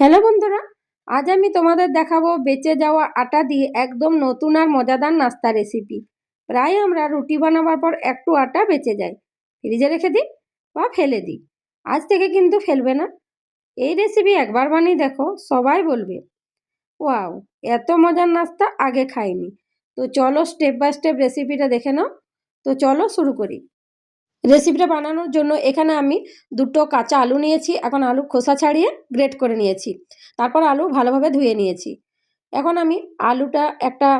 Hello বন্ধুরা, আজ আমি তোমাদের দেখাবো বেঁচে যাওয়া আটা দিয়ে একদম নতুন আর মজাদার নাস্তা রেসিপি প্রায় আমরা রুটি বানাবার পর একটু আটা বেঁচে যায় ফ্রিজে রেখে দিই বা ফেলে দিই। আজ থেকে কিন্তু ফেলবে না। এই রেসিপি একবার বানিয়ে দেখো, সবাই বলবে, ওয়াও, এত মজার নাস্তা আগে খাইনি। তো চলো স্টেপ বাই স্টেপ রেসিপিটা দেখে নাও। তো চলো শুরু করি। রেসিপিটা বানানোর জন্য এখানে আমি দুটো কাঁচা আলু নিয়েছি, এখন আলু খোসা ছাড়িয়ে গ্রেট করে নিয়েছি। তারপর আলু ভালোভাবে ধুয়ে নিয়েছি। এখন আমি আলুটা একটা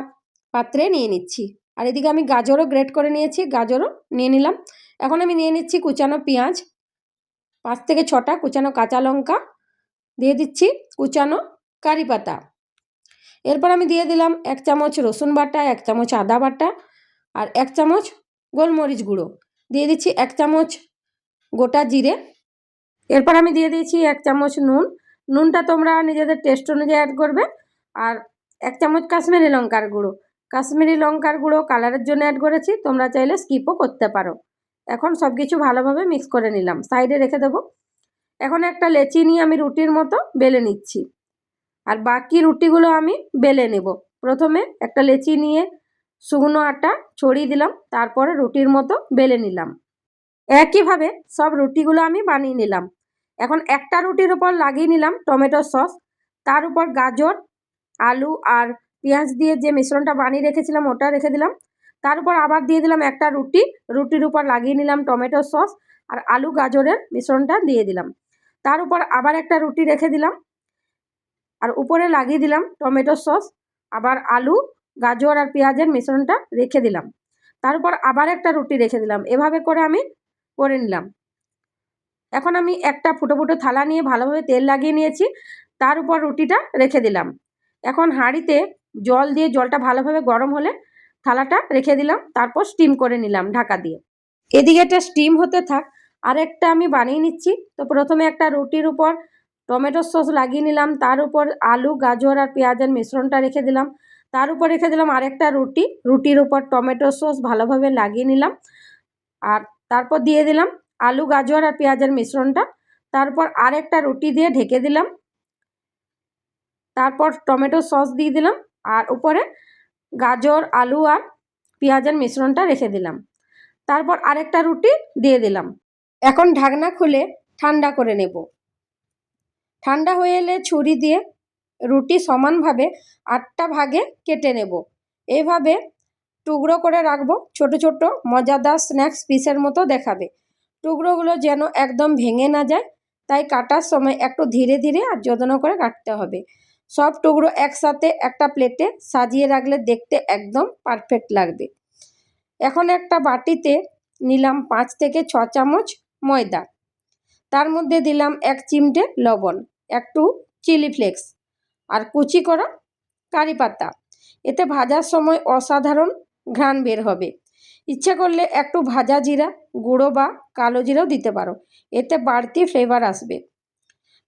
পাত্রে নিয়ে নিচ্ছি। আর এদিকে আমি গাজরও গ্রেট করে নিয়েছি, গাজরও নিয়ে নিলাম। এখন আমি নিয়ে নিচ্ছি কুচানো পেঁয়াজ। পাঁচ থেকে ছটা কুচানো কাঁচা লঙ্কা। দিয়ে দিচ্ছি কুচানো কারি পাতা। এরপর আমি দিয়ে দিলাম এক চামচ রসুন বাটা, এক চামচ আদা বাটা আর এক চামচ গোলমরিচ গুঁড়ো। দিয়ে দিচ্ছি এক চামচ গোটা জিরে। এরপর আমি দিয়ে দিয়েছি এক চামচ নুন। নুনটা তোমরা নিজেদের টেস্ট অনুযায়ী অ্যাড করবে। আর এক চামচ কাশ্মীরি লঙ্কার গুঁড়ো। কাশ্মীরি লঙ্কার গুঁড়ো কালারের জন্য অ্যাড করেছি। তোমরা চাইলে স্কিপও করতে পারো। এখন সব কিছু ভালোভাবে মিক্স করে নিলাম। সাইডে রেখে দেবো। এখন একটা লেচি নিয়ে আমি রুটির মতো বেলে নিচ্ছি। আর বাকি রুটিগুলো আমি বেলে নেব। প্রথমে একটা লেচি নিয়ে শুকনো আটা ছড়িয়ে দিলাম, তারপরে রুটির মতো বেলে নিলাম। একইভাবে সব রুটিগুলো আমি বানিয়ে নিলাম। এখন একটা রুটির উপর লাগিয়ে নিলাম টমেটো সস, তার উপর গাজর, আলু আর পেঁয়াজ দিয়ে যে মিশ্রণটা বানিয়ে রেখেছিলাম ওটা রেখে দিলাম। তার উপর আবার দিয়ে দিলাম একটা রুটি, রুটির উপর লাগিয়ে নিলাম টমেটো সস আর আলু গাজরের মিশ্রণটা দিয়ে দিলাম। তার উপর আবার একটা রুটি রেখে দিলাম আর উপরে লাগিয়ে দিলাম টমেটো সস, আবার আলু গাজর আর পেঁয়াজের মিশ্রণটা রেখে দিলাম। তারপর আবার একটা রুটি রেখে দিলাম। এভাবে করে আমি করে নিলাম। এখন আমি একটা ফুটো ফুটো থালা নিয়ে ভালোভাবে তেল লাগিয়ে নিয়েছি। তার উপর রুটিটা রেখে দিলাম। এখন হাঁড়িতে জল দিয়ে জলটা ভালোভাবে গরম হলে থালাটা রেখে দিলাম। তারপর স্টিম করে নিলাম ঢাকা দিয়ে। এদিকে একটা স্টিম হতে থাক। আর একটা আমি বানিয়ে নিচ্ছি। তো প্রথমে একটা রুটির উপর টমেটো সস লাগিয়ে নিলাম। তার উপর আলু, গাজর আর পেঁয়াজের মিশ্রণটা রেখে দিলাম। তার উপর রেখে দিলাম আরেকটা রুটি। রুটির উপর টমেটো সস ভালোভাবে লাগিয়ে নিলাম। আর তারপর দিয়ে দিলাম আলু, গাজর আর পেঁয়াজের মিশ্রণটা। তারপর আরেকটা রুটি দিয়ে ঢেকে দিলাম। তারপর টমেটো সস দিয়ে দিলাম। আর উপরে গাজর, আলু আর পেঁয়াজের মিশ্রণটা রেখে দিলাম। তারপর আরেকটা রুটি দিয়ে দিলাম। এখন ঢাকনা খুলে ঠান্ডা করে নেব। ঠান্ডা হয়ে এলে ছুরি দিয়ে রুটি সমানভাবে আটটা ভাগে কেটে নেব। এভাবে টুকরো করে রাখব। ছোট ছোট, মজাদার স্ন্যাক্স পিসের মতো দেখাবে। টুকরোগুলো যেন একদম ভেঙে না যায়, তাই কাটার সময় একটু ধীরে ধীরে আর যত্ন করে কাটতে হবে। সব টুকরো একসাথে একটা প্লেটে সাজিয়ে রাখলে দেখতে একদম পারফেক্ট লাগবে। এখন একটা বাটিতে নিলাম পাঁচ থেকে ছ চামচ ময়দা। তার মধ্যে দিলাম এক চিমটে লবণ, একটু চিলি ফ্লেক্স আর কুচি করা কারি পাতা। এতে ভাজার সময় অসাধারণ ঘ্রাণ বের হবে। ইচ্ছে করলে একটু ভাজা জিরা, গুঁড়ো বা কালো জিরাও দিতে পারো। এতে বাড়তি ফ্লেভার আসবে।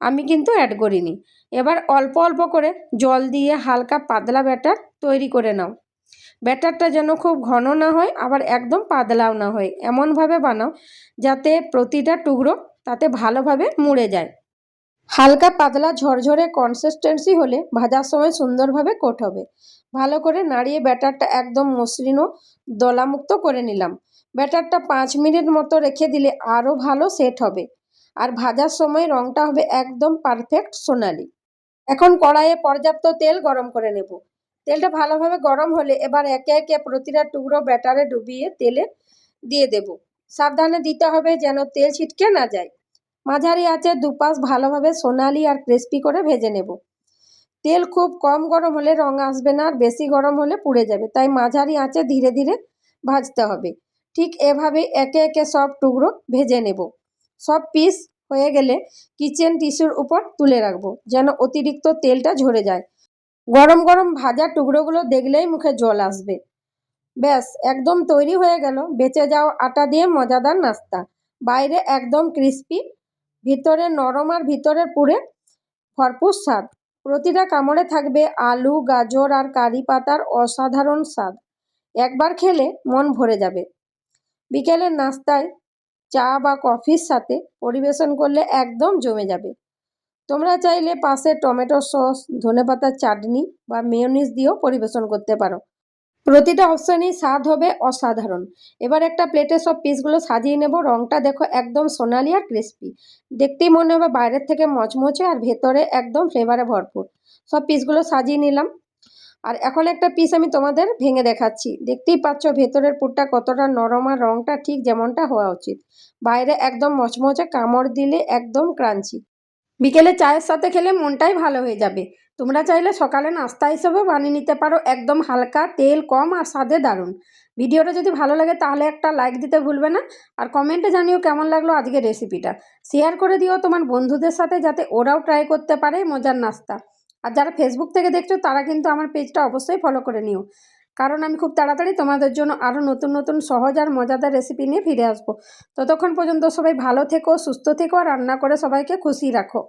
আমি কিন্তু অ্যাড করিনি। এবার অল্প অল্প করে জল দিয়ে হালকা পাতলা ব্যাটার তৈরি করে নাও। ব্যাটারটা যেন খুব ঘন না হয়, আবার একদম পাতলাও না হয়। এমনভাবে বানাও যাতে প্রতিটা টুকরো তাতে ভালোভাবে মুড়ে যায়। হালকা পাতলা ঝরঝরে কনসিস্টেন্সি হলে ভাজার সময় সুন্দরভাবে কোট হবে। ভালো করে নাড়িয়ে ব্যাটারটা একদম মসৃণ ও দলামুক্ত করে নিলাম। ব্যাটারটা পাঁচ মিনিট মতো রেখে দিলে আরও ভালো সেট হবে। আর ভাজার সময় রঙটা হবে একদম পারফেক্ট সোনালি। এখন কড়াইয়ে পর্যাপ্ত তেল গরম করে নেব। তেলটা ভালোভাবে গরম হলে এবার একে একে প্রতিটা টুকরো ব্যাটারে ডুবিয়ে তেলে দিয়ে দেব। সাবধানে দিতে হবে যেন তেল ছিটকে না যায়। মাঝারি আছে দুপাশ ভালোভাবে সোনালি আর ক্রিস্পি করে ভেজে নেব। তেল খুব কম গরম হলে রং আসবে না আর বেশি গরম হলে পুড়ে যাবে, তাই মাঝারি আঁচে ধীরে ধীরে ভাজতে হবে। ঠিক এভাবে একে একে সব টুকরো ভেজে নেব। সব পিস হয়ে গেলে কিচেন টিস্যুর উপর তুলে রাখব, যেন অতিরিক্ত তেলটা ঝরে যায়। গরম গরম ভাজা টুকরোগুলো দেখলেই মুখে জল আসবে। ব্যাস, একদম তৈরি হয়ে গেল। বেঁচে যাওয়া আটা দিয়ে মজাদার নাস্তা। বাইরে একদম ক্রিস্পি ভিতরে নরম আর ভিতরে পুরে ভরপুর স্বাদ। প্রতিটা কামড়ে থাকবে আলু, গাজর আর কারি পাতার অসাধারণ স্বাদ। একবার খেলে মন ভরে যাবে। বিকেলের নাস্তায় চা বা কফির সাথে পরিবেশন করলে একদম জমে যাবে। তোমরা চাইলে পাশে টমেটো সস, ধনেপাতার চাটনি বা মেয়োনিজ দিয়েও পরিবেশন করতে পারো। প্রতিটা অপশানই স্বাদ হবে অসাধারণ। এবার একটা প্লেটে সব পিসগুলো সাজিয়ে নেব। রংটা দেখো একদম সোনালি আর ক্রিস্পি দেখতেই মনে হবে বাইরের থেকে মচমচে আর ভেতরে একদম ফ্লেভারে ভরপুর। সব পিসগুলো সাজিয়ে নিলাম। আর এখন একটা পিস আমি তোমাদের ভেঙে দেখাচ্ছি। দেখতেই পাচ্ছ ভেতরের পুরটা কতটা নরম আর রংটা ঠিক যেমনটা হওয়া উচিত। বাইরে একদম মচমচে কামড় দিলে একদম ক্রাঞ্চি। বিকেলে চায়ের সাথে খেলে মনটাই ভালো হয়ে যাবে। তোমরা চাইলে সকালে নাস্তা হিসেবেও বানিয়ে নিতে পারো, একদম হালকা, তেল কম আর স্বাদে দারুণ। ভিডিওটা যদি ভালো লাগে তাহলে একটা লাইক দিতে ভুলবে না আর কমেন্টে জানিও কেমন লাগল আজকের রেসিপিটা শেয়ার করে দিও তোমার বন্ধুদের সাথে যাতে ওরাও ট্রাই করতে পারে মজার নাস্তা। আর যারা ফেসবুক থেকে দেখছ তারা কিন্তু আমার পেজটা অবশ্যই ফলো করে নিও। কারণ আমি খুব তাড়াতাড়ি তোমাদের জন্য আরও নতুন নতুন, সহজ আর মজাদার রেসিপি নিয়ে ফিরে আসব। ততক্ষণ পর্যন্ত সবাই ভালো থেকো, সুস্থ থেকো আর রান্না করে সবাইকে খুশি রাখো।